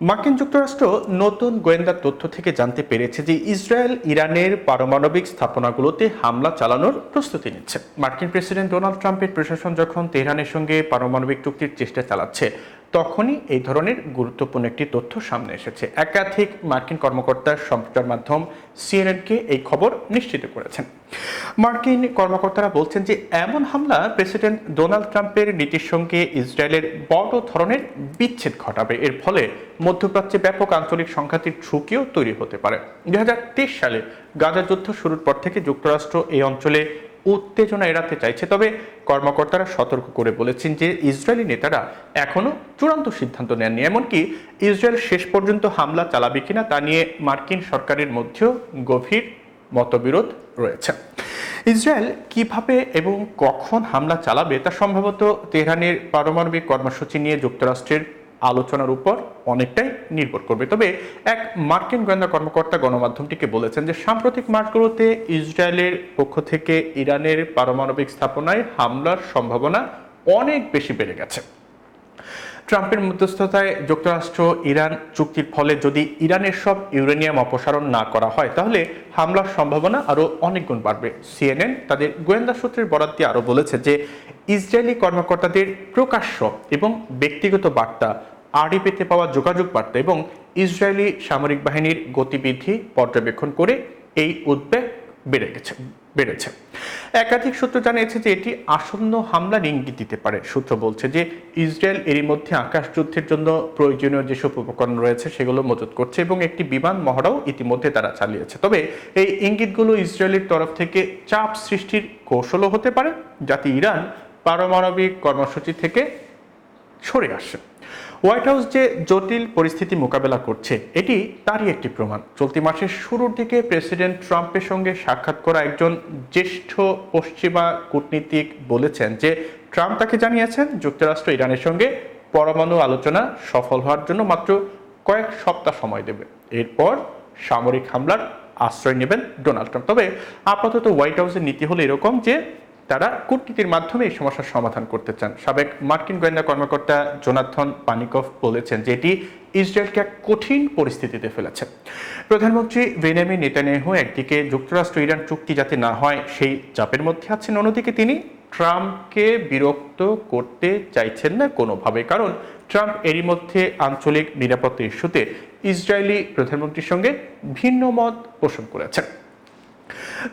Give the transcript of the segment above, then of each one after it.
মার্কিন যুক্তরাষ্ট্র নতুন গোয়েন্দা তথ্য থেকে জানতে পেরেছে যে ইসরায়েল, ইরানের পারমাণবিক স্থাপনাগুলোতে হামলা চালানোর প্রস্তুতি নিচ্ছে। মার্কিন প্রেসিডেন্ট ডোনাল্ড ট্রাম্পের প্রশাসন যখন তেহরানের সঙ্গে পারমাণবিক চুক্তির চেষ্টা চালাচ্ছে, তখনই এই ধরনের গুরুত্বপূর্ণ একটি তথ্য সামনে এসেছে। একাধিক মার্কিন কর্মকর্তা সম্প্রচার মাধ্যম সিএনএনকে এই খবর নিশ্চিত করেছেন। মার্কিন কর্মকর্তারা বলছেন যে এমন হামলা প্রেসিডেন্ট ডোনাল্ড ট্রাম্পের নীতির সঙ্গে ইসরায়েলের বড় ধরনের বিচ্ছেদ ঘটাবে। এর ফলে মধ্যপ্রাচ্যে ব্যাপক আঞ্চলিক সংঘাতের ঝুঁকিও তৈরি হতে পারে। দুই হাজার তেইশ সালে গাজা যুদ্ধ শুরুর পর থেকে যুক্তরাষ্ট্র এই অঞ্চলে উত্তেজনা এড়াতে চাইছে। তবে কর্মকর্তারা সতর্ক করে বলেছেন যে ইসরায়েলি নেতারা এখনও চূড়ান্ত সিদ্ধান্ত নেননি। এমনকি ইসরায়েল শেষ পর্যন্ত হামলা চালাবে কিনা তা নিয়ে মার্কিন সরকারের মধ্যেও গভীর মতবিরোধ রয়েছে। ইসরায়েল কীভাবে এবং কখন হামলা চালাবে তা সম্ভবত তেহরানের পারমাণবিক কর্মসূচি নিয়ে যুক্তরাষ্ট্রের আলোচনার উপর অনেকটাই নির্ভর করবে। তবে এক মার্কিন গোয়েন্দা কর্মকর্তা গণমাধ্যমটিকে বলেছেন যে সাম্প্রতিক মাসগুলোতে ইসরায়েলের পক্ষ থেকে ইরানের পারমাণবিক স্থাপনায় হামলার সম্ভাবনা অনেক বেশি বেড়ে গেছে। ট্রাম্পের মধ্যস্থতায় যুক্তরাষ্ট্র, ইরান চুক্তির ফলে যদি ইরানের সব ইউরেনিয়াম অপসারণ না করা হয়, তাহলে হামলার সম্ভাবনা আরও অনেক গুণ বাড়বে। সিএনএন তাদের গোয়েন্দা সূত্রের বরাদ দিয়ে আরও বলেছে যে, ইসরায়েলি কর্মকর্তাদের প্রকাশ্য এবং ব্যক্তিগত বার্তা আড়ি পেতে পাওয়া যোগাযোগ বার্তা এবং ইসরায়েলি সামরিক বাহিনীর গতিবিধি পর্যবেক্ষণ করে এই উদ্বেগ বেড়ে গেছে, বেড়েছে। একাধিক সূত্র জানিয়েছে যে এটি আসন্ন হামলার ইঙ্গিত দিতে পারে। সূত্র বলছে যে ইসরায়েল এরই মধ্যে আকাশ যুদ্ধের জন্য প্রয়োজনীয় যেসব উপকরণ রয়েছে সেগুলো মজুত করছে এবং একটি বিমান মহড়াও ইতিমধ্যে তারা চালিয়েছে। তবে এই ইঙ্গিতগুলো ইসরায়েলের তরফ থেকে চাপ সৃষ্টির কৌশলও হতে পারে, যাতে ইরান পারমাণবিক কর্মসূচি থেকে সরে আসে। হোয়াইট হাউস যে জটিল পরিস্থিতি মোকাবেলা করছে, এটি তারই একটি প্রমাণ। চলতি মাসের শুরুর দিকে প্রেসিডেন্ট ট্রাম্পের সঙ্গে সাক্ষাৎ করা একজন জ্যেষ্ঠ পশ্চিমা কূটনীতিক বলেছেন যে, ট্রাম্প তাকে জানিয়েছেন যুক্তরাষ্ট্র ইরানের সঙ্গে পরমাণু আলোচনা সফল হওয়ার জন্য মাত্র কয়েক সপ্তাহ সময় দেবে। এরপর সামরিক হামলার আশ্রয় নেবেন ডোনাল্ড ট্রাম্প। তবে আপাতত হোয়াইট হাউসের নীতি হলো এরকম যে তারা কূটনীতির মাধ্যমে এই সমস্যার সমাধান করতে চান। সাবেক মার্কিন গোয়েন্দা কর্মকর্তা জোনাথন পানিকফ বলেছেন যে এটি ইসরায়েলকে এক কঠিন পরিস্থিতিতে ফেলেছে। প্রধানমন্ত্রী বেনিয়ামিন নেতানিয়াহু একদিকে যুক্তরাষ্ট্র ইরান চুক্তি যাতে না হয়, সেই চাপের মধ্যে আছেন। অন্যদিকে তিনি ট্রাম্পকে বিরক্ত করতে চাইছেন না কোনোভাবে, কারণ ট্রাম্প এরই মধ্যে আঞ্চলিক নিরাপত্তা ইস্যুতে ইসরায়েলি প্রধানমন্ত্রীর সঙ্গে ভিন্ন মত পোষণ করেছেন।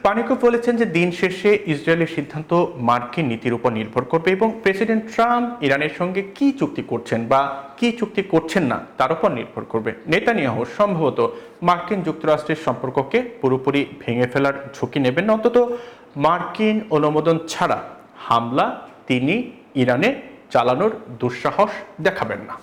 পানিকো বলেছেন যে দিন শেষে ইসরায়েলের সিদ্ধান্ত মার্কিন নীতির উপর নির্ভর করবে এবং প্রেসিডেন্ট ট্রাম্প ইরানের সঙ্গে কি চুক্তি করছেন বা কি চুক্তি করছেন না, তার উপর নির্ভর করবে। নেতানিয়াহু সম্ভবত মার্কিন যুক্তরাষ্ট্রের সম্পর্ককে পুরোপুরি ভেঙে ফেলার ঝুঁকি নেবেন। অন্তত মার্কিন অনুমোদন ছাড়া হামলা তিনি ইরানে চালানোর দুঃসাহস দেখাবেন না।